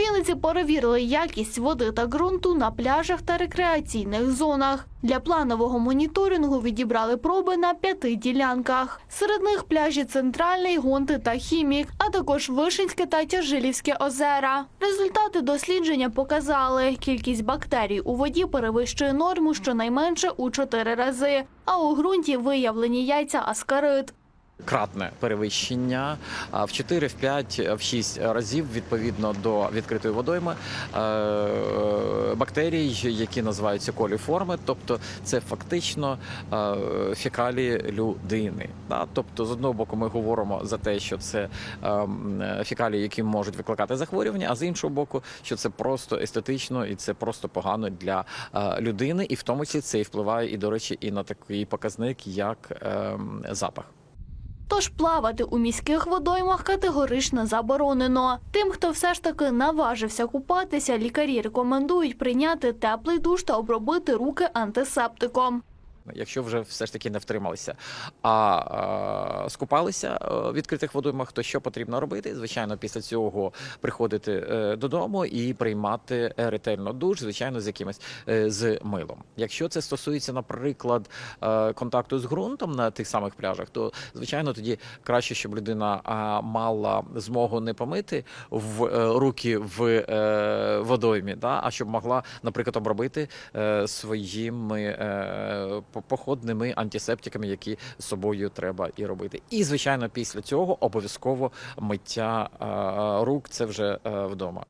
Вінниці перевірили якість води та ґрунту на пляжах та рекреаційних зонах. Для планового моніторингу відібрали проби на п'яти ділянках. Серед них пляжі Центральний, Гонти та Хімік, а також Вишинське та Тяжилівське озера. Результати дослідження показали, кількість бактерій у воді перевищує норму щонайменше у чотири рази, а у ґрунті виявлені яйця аскарид. Кратне перевищення в 4, в 5, в 6 разів відповідно до відкритої водойми е, бактерій, які називаються коліформи, тобто це фактично е, фекалії людини. Тобто, з одного боку, ми говоримо за те, що це ем, фекалії, які можуть викликати захворювання, а з іншого боку, що це просто естетично і це просто погано для е, людини, і в тому числі це і впливає і до речі, і на такий показник, як ем, запах. Тож плавати у міських водоймах категорично заборонено. Тим, хто все ж таки наважився купатися, лікарі рекомендують прийняти теплий душ та обробити руки антисептиком. Якщо вже все ж таки не втрималися, а, е, скупалися е, в відкритих водоймах, то що потрібно робити? Звичайно, після цього приходити е, додому і приймати е, ретельно душ, звичайно, з якимось з милом. Якщо це стосується, наприклад, контакту з ґрунтом на тих самих пляжах, то звичайно тоді краще, щоб людина мала змогу не помити в руки в водоймі, да, а щоб могла, наприклад, обробити своїми походними антисептиками, які з собою треба і робити. І звичайно, після цього обов'язково миття е, рук це вже е, вдома.